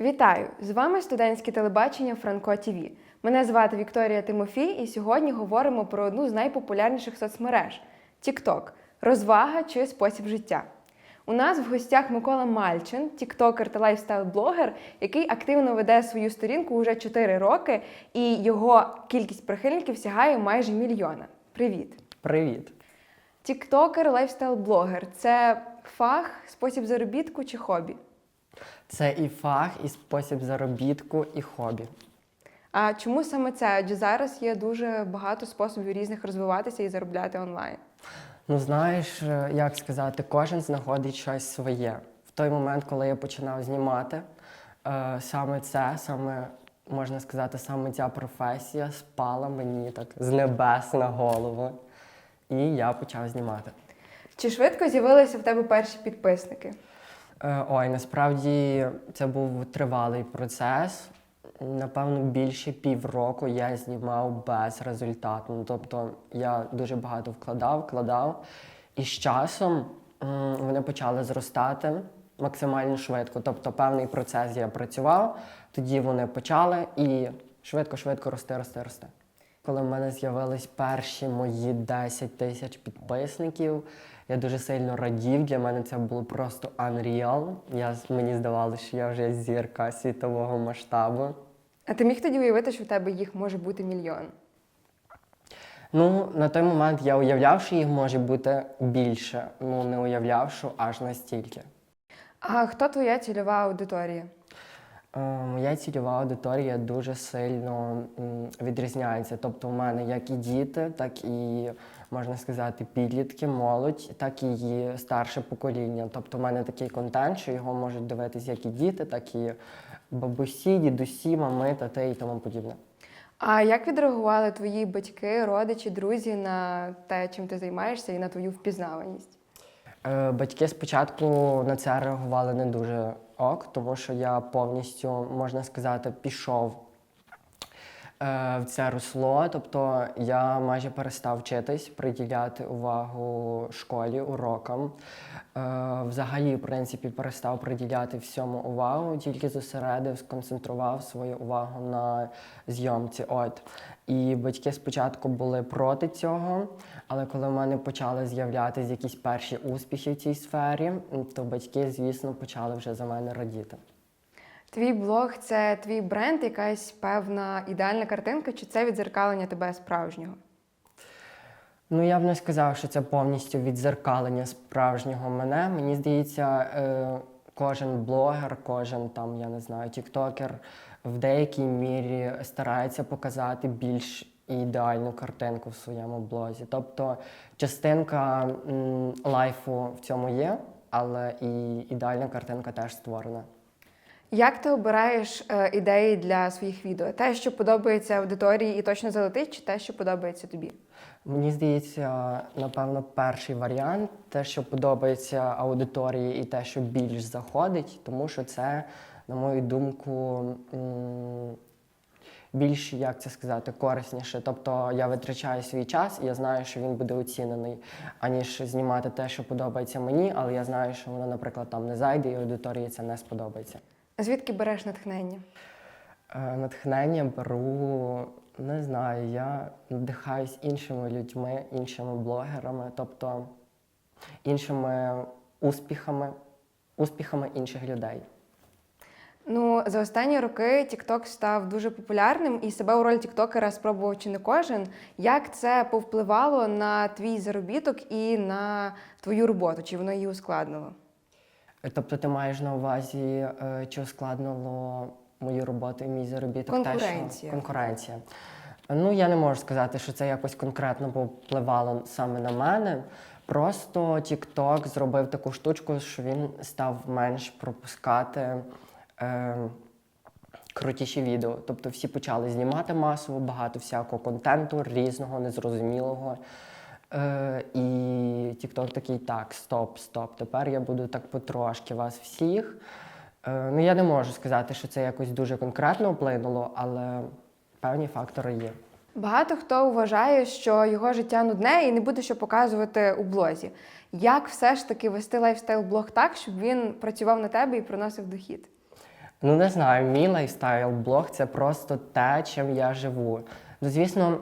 Вітаю! З вами студентське телебачення Франко ТІВІ. Мене звати Вікторія Тимофій, і сьогодні говоримо про одну з найпопулярніших соцмереж TikTok – розвага чи спосіб життя. У нас в гостях Микола Мальчин, тіктокер та лайфстайл-блогер, який активно веде свою сторінку уже 4 роки, і його кількість прихильників сягає майже мільйона. Привіт! Привіт. Тіктокер, лайфстайл-блогер це фах, спосіб заробітку чи хобі? Це і фах, і спосіб заробітку, і хобі. А чому саме це? Адже зараз є дуже багато способів різних розвиватися і заробляти онлайн. Ну, знаєш, е, як сказати, кожен знаходить щось своє. В той момент, коли я починав знімати, е, саме це, саме можна сказати, саме ця професія спала мені так з небес на голову. І я почав знімати. Чи швидко з'явилися в тебе перші підписники? Е, Ой, насправді це був тривалий процес. Напевно, більше півроку я знімав без результату. Ну, Тобто я дуже багато вкладав, вкладав, і з часом вони почали зростати максимально швидко. Тобто певний процес я працював, тоді вони почали і швидко-швидко рости, рости, рости. Коли в мене з'явились перші мої 10 тисяч підписників, я дуже сильно радів. Для мене це було просто unreal. Я, мені здавалося, що я вже зірка світового масштабу. А ти міг тоді уявити, що в тебе їх може бути мільйон? Ну, на той момент я уявляв, що їх може бути більше. Ну, не уявляв, що аж настільки. А хто твоя цільова аудиторія? Е, Моя цільова аудиторія дуже сильно відрізняється. Тобто, в мене як і діти, так і можна сказати, підлітки, молодь, так і її старше покоління. Тобто, в мене такий контент, що його можуть дивитися як і діти, так і бабусі, дідусі, мами, тати і тому подібне. А як відреагували твої батьки, родичі, друзі на те, чим ти займаєшся, і на твою впізнаваність? Е, Батьки спочатку на це реагували не дуже ок, тому що я повністю, можна сказати, пішов е, в це русло. Тобто я майже перестав вчитись, приділяти увагу школі, урокам. Е, Взагалі, в принципі, перестав приділяти всьому увагу, тільки зосередив, сконцентрував свою увагу на зйомці. От. І батьки спочатку були проти цього, але коли в мене почали з'являтися якісь перші успіхи в цій сфері, то батьки, звісно, почали вже за мене радіти. Твій блог це твій бренд, якась певна ідеальна картинка, чи це відзеркалення тебе справжнього? Ну, я б не сказав, що це повністю відзеркалення справжнього мене. Мені здається, е, кожен блогер, кожен там, я не знаю, тіктокер в деякій мірі старається показати більш ідеальну картинку в своєму блозі. Тобто частинка лайфу в цьому є, але і ідеальна картинка теж створена. Як ти обираєш е, ідеї для своїх відео? Те, що подобається аудиторії і точно залетить, чи те, що подобається тобі? Мені здається, напевно, перший варіант те, що подобається аудиторії, і те, що більш заходить, тому що це, на мою думку, більш, як це сказати, корисніше. Тобто я витрачаю свій час, і я знаю, що він буде оцінений, аніж знімати те, що подобається мені, але я знаю, що воно, наприклад, там не зайде, і аудиторії це не сподобається. Звідки береш натхнення? Е, Натхнення беру, не знаю, я надихаюсь іншими людьми, іншими блогерами, тобто іншими успіхами, успіхами інших людей. Ну, за останні роки TikTok став дуже популярним, і себе у роль тіктокера спробував чи не кожен. Як це повпливало на твій заробіток і на твою роботу? Чи воно її ускладнило? Тобто ти маєш на увазі, е, чи ускладнило мою роботу і мій заробіток? Те, Конкуренція. що... Конкуренція. Ну, я не можу сказати, що це якось конкретно повпливало саме на мене. Просто TikTok зробив таку штучку, що він став менш пропускати е, крутіші відео. Тобто всі почали знімати масово, багато всякого контенту, різного, незрозумілого. Е, і TikTok такий, так, стоп, стоп. Тепер я буду так потрошки вас всіх. Е, ну, я не можу сказати, що це якось дуже конкретно вплинуло, але певні фактори є. Багато хто вважає, що його життя нудне і не буде що показувати у блозі. Як все ж таки вести лайфстайл-блог так, щоб він працював на тебе і приносив дохід? Ну, не знаю, мій лайфстайл-блог це просто те, чим я живу. Ну, звісно,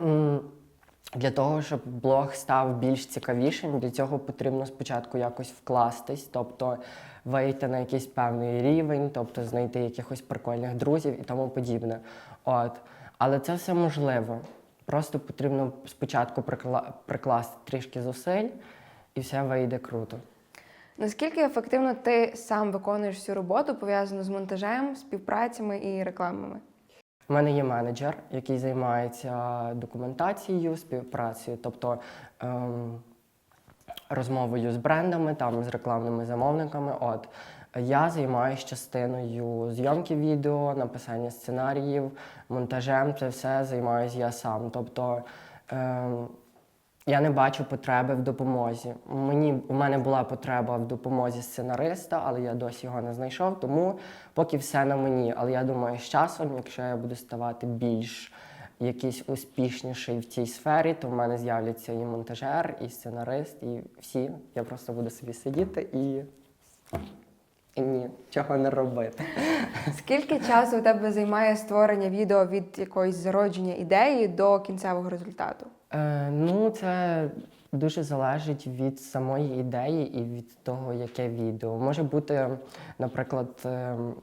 для того, щоб блог став більш цікавішим, для цього потрібно спочатку якось вкластись, тобто вийти на якийсь певний рівень, тобто знайти якихось прикольних друзів і тому подібне. От. Але це все можливо. Просто потрібно спочатку прикла- прикласти трішки зусиль, і все вийде круто. Наскільки ефективно ти сам виконуєш всю роботу, пов'язану з монтажем, співпрацями і рекламами? У мене є менеджер, який займається документацією, співпрацею, тобто ем, розмовою з брендами, там, з рекламними замовниками. От. Я займаюся частиною зйомки відео, написання сценаріїв, монтажем. Це все займаюся я сам. Тобто ем, я не бачу потреби в допомозі. Мені, у мене була потреба в допомозі сценариста, але я досі його не знайшов, тому поки все на мені. Але я думаю, з часом, якщо я буду ставати більш якийсь успішніший в цій сфері, то в мене з'являться і монтажер, і сценарист, і всі. Я просто буду собі сидіти і, і нічого не робити. Скільки часу у тебе займає створення відео від якоїсь зародження ідеї до кінцевого результату? Е, ну, це дуже залежить від самої ідеї і від того, яке відео. Може бути, наприклад, м,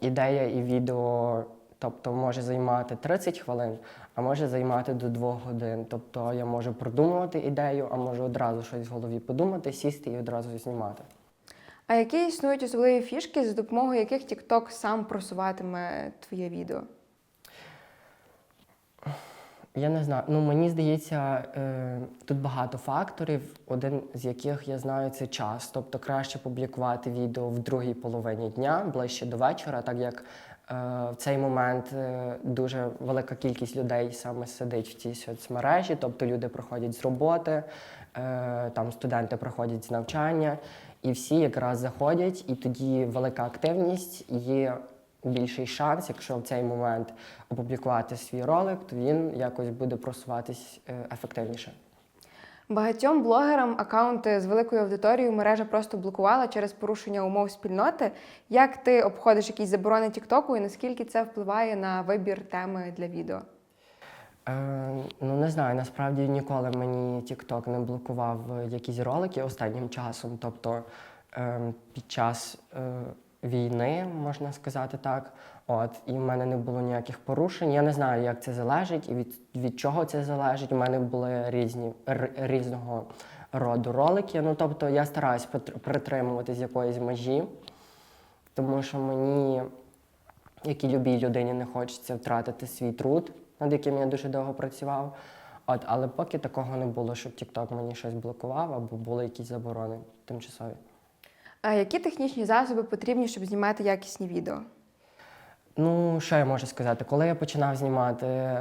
ідея і відео, тобто може займати 30 хвилин, а може займати до 2 годин. Тобто я можу продумувати ідею, а можу одразу щось в голові подумати, сісти і одразу знімати. А які існують особливі фішки, за допомогою яких TikTok сам просуватиме твоє відео? Я не знаю. Ну мені здається, е, тут багато факторів, один з яких я знаю це час. Тобто краще публікувати відео в другій половині дня, ближче до вечора, так як е, в цей момент е, дуже велика кількість людей саме сидить в цій соцмережі, тобто люди приходять з роботи, там студенти приходять з навчання, і всі якраз заходять, і тоді велика активність є більший шанс, якщо в цей момент опублікувати свій ролик, то він якось буде просуватись е, ефективніше. Багатьом блогерам акаунти з великою аудиторією мережа просто блокувала через порушення умов спільноти. Як ти обходиш якісь заборони Тіктоку і наскільки це впливає на вибір теми для відео? Е, ну не знаю, насправді ніколи мені TikTok не блокував е, якісь ролики останнім часом. Тобто е, під час е, війни, можна сказати так, от, і в мене не було ніяких порушень. Я не знаю, як це залежить і від, від чого це залежить. У мене були різні різного роду ролики. Ну тобто я стараюсь притр- притримуватись якоїсь межі, тому що мені як і любій людині не хочеться втратити свій труд, над яким я дуже довго працював. От, але поки такого не було, щоб TikTok мені щось блокував або були якісь заборони тимчасові. А які технічні засоби потрібні, щоб знімати якісні відео? Ну, що я можу сказати? Коли я починав знімати,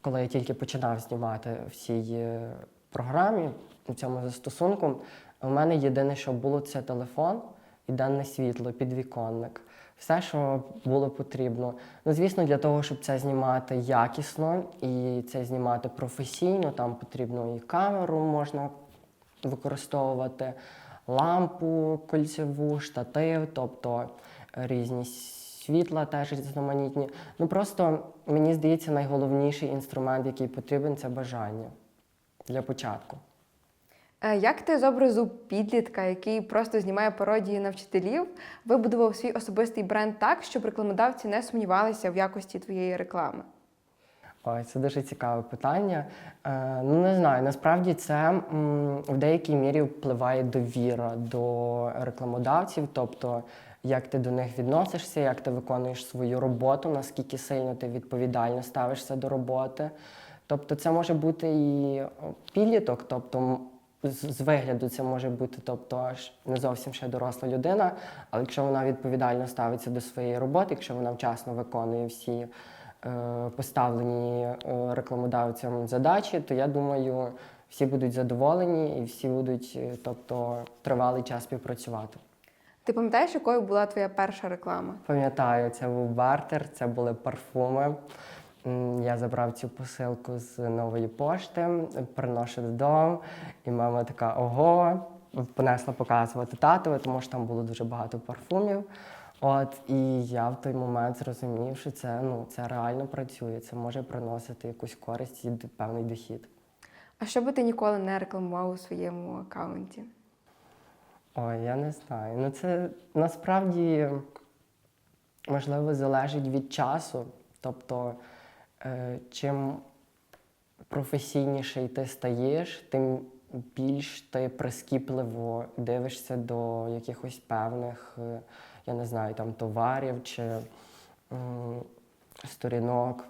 коли я тільки починав знімати в цій е, програмі, у цьому застосунку, у мене єдине, що було, це телефон і денне світло, підвіконник. Все, що було потрібно. Ну, звісно, для того, щоб це знімати якісно і це знімати професійно, там потрібно і камеру можна використовувати, лампу кольцеву, штатив, тобто різні світла теж різноманітні. Ну просто мені здається, найголовніший інструмент, який потрібен, це бажання для початку. Е, Як ти з образу підлітка, який просто знімає пародії на вчителів, вибудував свій особистий бренд так, щоб рекламодавці не сумнівалися в якості твоєї реклами? Ой, це дуже цікаве питання. Е, ну не знаю, насправді це м, в деякій мірі впливає довіра до рекламодавців, тобто як ти до них відносишся, як ти виконуєш свою роботу, наскільки сильно ти відповідально ставишся до роботи. Тобто, це може бути і підліток, тобто з, з вигляду це може бути, тобто не зовсім ще доросла людина, але якщо вона відповідально ставиться до своєї роботи, якщо вона вчасно виконує всі поставлені е, рекламодавцям задачі, то я думаю, всі будуть задоволені і всі будуть, е, тобто, тривалий час співпрацювати. Ти пам'ятаєш, якою була твоя перша реклама? Пам'ятаю, це був бартер, це були парфуми. Я забрав цю посилку з нової пошти, приношу додому, і мама така ого, понесла показувати татові, тому що там було дуже багато парфумів. От і я в той момент зрозумів, що це ну це реально працює, це може приносити якусь користь і певний дохід. А що би ти ніколи не рекламував у своєму аккаунті? Ой, я не знаю. Ну це насправді можливо залежить від часу. Тобто, е, чим професійніший ти стаєш, тим більш ти прискіпливо дивишся до якихось певних, е, я не знаю, там товарів чи сторінок,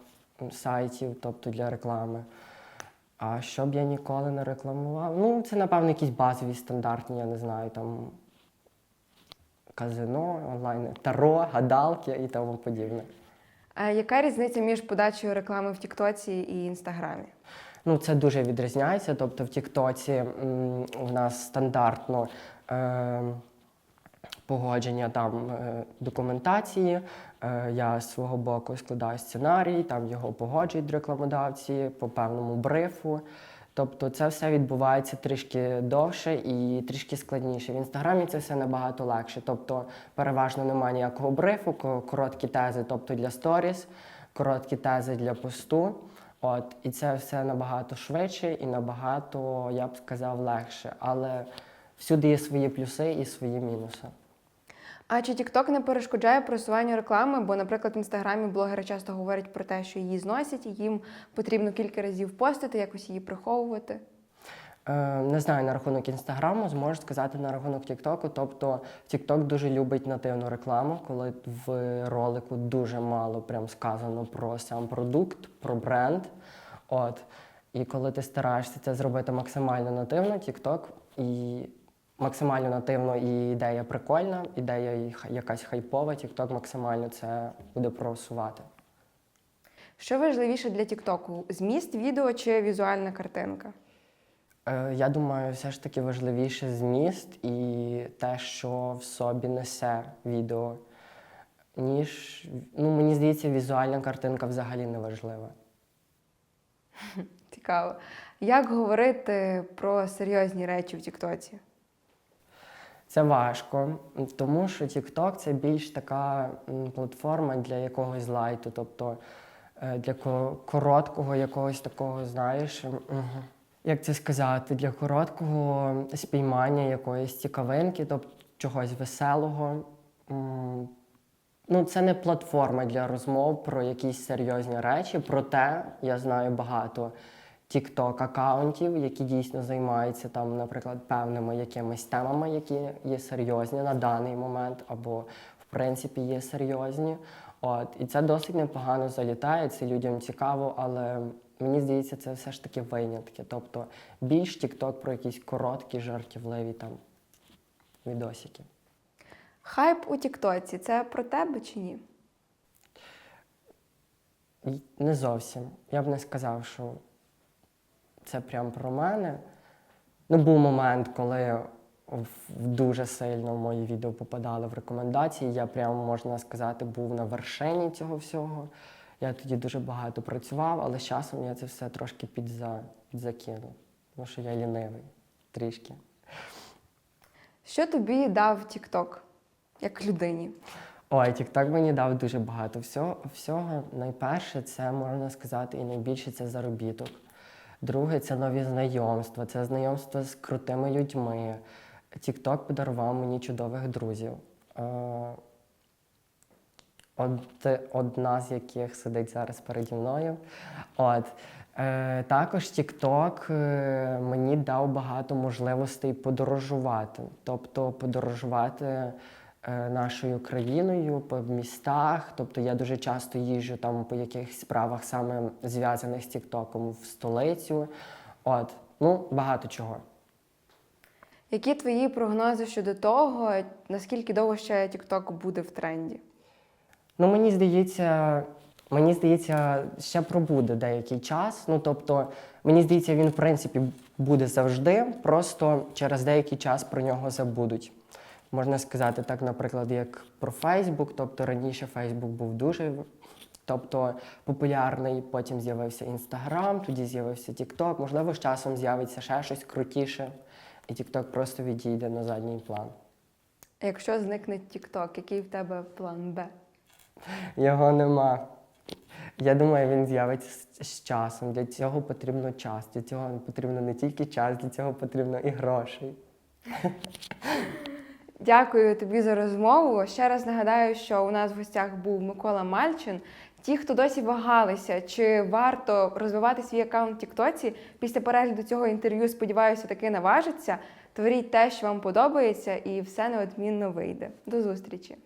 сайтів, тобто для реклами. А що б я ніколи не рекламував? Ну, це, напевно, якісь базові стандартні, я не знаю, там казино, онлайн, таро, гадалки і тому подібне. А яка різниця між подачею реклами в Тіктоці і Інстаграмі? Ну, це дуже відрізняється. Тобто в Тіктоці у нас стандартно е, погодження там е, документації. Е, я з свого боку складаю сценарій, там його погоджують рекламодавці по певному брифу. Тобто це все відбувається трішки довше і трішки складніше. В інстаграмі це все набагато легше. Тобто переважно немає ніякого брифу, короткі тези, тобто для сторіс, короткі тези для посту. От, і це все набагато швидше і набагато, я б сказав, легше. Але всюди є свої плюси і свої мінуси. А чи TikTok не перешкоджає просуванню реклами? Бо, наприклад, в інстаграмі блогери часто говорять про те, що її зносять, і їм потрібно кілька разів постити, якось її приховувати. Е, не знаю на рахунок інстаграму, зможу сказати на рахунок Тіктоку. Тобто Тікток дуже любить нативну рекламу, коли в ролику дуже мало прям сказано про сам продукт, про бренд. От. І коли ти стараєшся це зробити максимально нативно, Тікток і максимально нативно і ідея прикольна, ідея якась хайпова, Тікток максимально це буде просувати. Що важливіше для Тіктоку? Зміст відео чи візуальна картинка? Е, Я думаю, все ж таки важливіше зміст і те, що в собі несе відео, ніж ну мені здається, візуальна картинка взагалі не важлива. Цікаво. Як говорити про серйозні речі в Тіктоці? Це важко, тому що TikTok це більш така платформа для якогось лайту, тобто е, для короткого якогось такого, знаєш, як це сказати, для короткого спіймання якоїсь цікавинки, тобто чогось веселого. Ну, це не платформа для розмов про якісь серйозні речі. Проте я знаю багато TikTok аккаунтів, які дійсно займаються там, наприклад, певними якимись темами, які є серйозні на даний момент, або в принципі є серйозні. От і це досить непогано залітає. Це людям цікаво, але мені здається, це все ж таки винятки. Тобто більш TikTok про якісь короткі, жартівливі там відосики. Хайп у Тіктоці це про тебе чи ні? Не зовсім. Я б не сказав, що це прям про мене. Ну, був момент, коли дуже сильно мої відео попадали в рекомендації. Я прям, можна сказати, був на вершині цього всього. Я тоді дуже багато працював, але з часом я це все трошки підза, підзакинув. Тому що я лінивий трішки. Що тобі дав Тікток як людині? Ой, TikTok мені дав дуже багато всього. всього. Найперше, це можна сказати, і найбільше це заробіток. Друге, це нові знайомства, це знайомства з крутими людьми. TikTok подарував мені чудових друзів. Е, одна з яких сидить зараз переді мною. От. Е, також TikTok е, мені дав багато можливостей подорожувати. Тобто подорожувати нашою країною по містах. Тобто я дуже часто їжджу там по якихось справах, саме зв'язаних з Тіктоком в столицю. От, ну, багато чого. Які твої прогнози щодо того, наскільки довго ще Тікток буде в тренді? Ну, мені здається, мені здається, ще пробуде деякий час. Ну, тобто, мені здається, він в принципі буде завжди, просто через деякий час про нього забудуть. Можна сказати так, наприклад, як про Фейсбук. Тобто раніше Фейсбук був дуже тобто, популярний, потім з'явився Інстаграм, тоді з'явився Тікток. Можливо, з часом з'явиться ще щось крутіше, і Тікток просто відійде на задній план. Якщо зникне TikTok, який в тебе план Б? Його нема. Я думаю, він з'явиться з, часом. Для цього потрібно час. Для цього потрібно не тільки час, для цього потрібно і грошей. Дякую тобі за розмову. Ще раз нагадаю, що у нас в гостях був Микола Мальчин. Ті, хто досі вагалися, чи варто розвивати свій аккаунт Тіктоці, після перегляду цього інтерв'ю, сподіваюся, таки наважиться. Творіть те, що вам подобається, і все неодмінно вийде. До зустрічі!